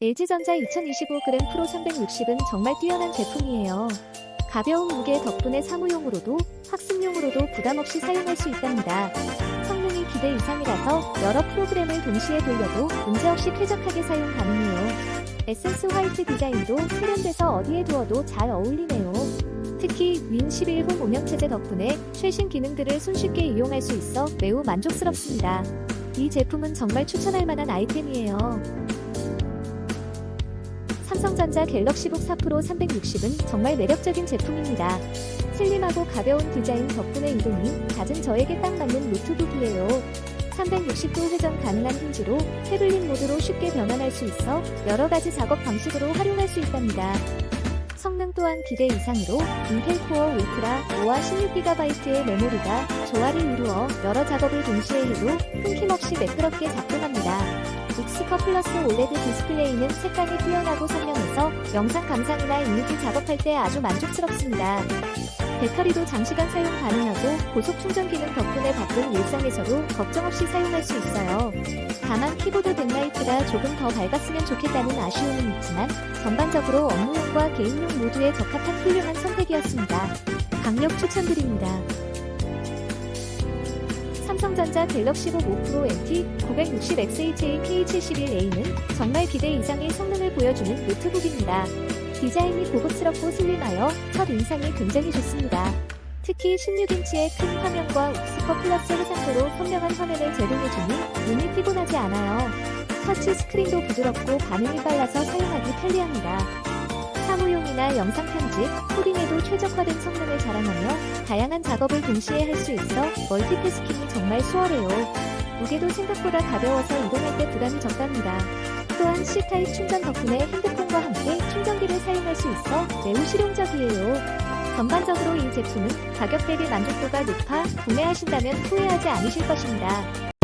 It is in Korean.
LG전자 2025g 프로 360은 정말 뛰어난 제품이에요. 가벼운 무게 덕분에 사무용으로도 학습용으로도 부담 없이 사용할 수 있답니다. 성능이 기대 이상이라서 여러 프로그램을 동시에 돌려도 문제없이 쾌적하게 사용 가능해요. 에센스 화이트 디자인도 세련돼서 어디에 두어도 잘 어울리네요. 특히 윈 11홈 운영체제 덕분에 최신 기능들을 손쉽게 이용할 수 있어 매우 만족스럽습니다. 이 제품은 정말 추천할 만한 아이템이에요. 삼성전자 갤럭시 북 4 프로 360은 정말 매력적인 제품입니다. 슬림하고 가벼운 디자인 덕분에 이동이 잦은 저에게 딱 맞는 노트북이에요. 360도 회전 가능한 힌지로 태블릿 모드로 쉽게 변환할 수 있어 여러 가지 작업 방식으로 활용할 수 있답니다. 성능 또한 기대 이상으로 인텔 코어 울트라 5와 16GB의 메모리가 조화를 이루어 여러 작업을 동시에 해도 끊김없이 매끄럽게 작동합니다. 익스커 플러스 올레드 디스플레이는 색감이 뛰어나고 선명해서 영상 감상이나 이미지 작업할 때 아주 만족스럽습니다. 배터리도 장시간 사용 가능하고 고속 충전 기능 덕분에 바쁜 일상에서도 걱정 없이 사용할 수 있어요. 다만 키보드 백라이트가 조금 더 밝았으면 좋겠다는 아쉬움은 있지만 전반적으로 업무용과 개인용 모두에 적합한 훌륭한 선택이었습니다. 강력 추천드립니다. 삼성전자 갤럭시북 5 프로 MT 960XHA K71A는 정말 기대 이상의 성능을 보여주는 노트북입니다. 디자인이 고급스럽고 슬림하여 첫 인상이 굉장히 좋습니다. 특히 16인치의 큰 화면과 옥스커 플러스 해상도로 선명한 화면을 제공해주니 눈이 피곤하지 않아요. 터치 스크린도 부드럽고 반응이 빨라서 사용하기 편리합니다. 사무용이나 영상 편집, 코딩에도 최적화된 성능을 자랑하며 다양한 작업을 동시에 할 수 있어 멀티태스킹이 정말 수월해요. 무게도 생각보다 가벼워서 이동할 때 부담이 적답니다. 또한 C타입 충전 덕분에 핸드폰과 함께 충전기를 사용할 수 있어 매우 실용적이에요. 전반적으로 이 제품은 가격 대비 만족도가 높아 구매하신다면 후회하지 않으실 것입니다.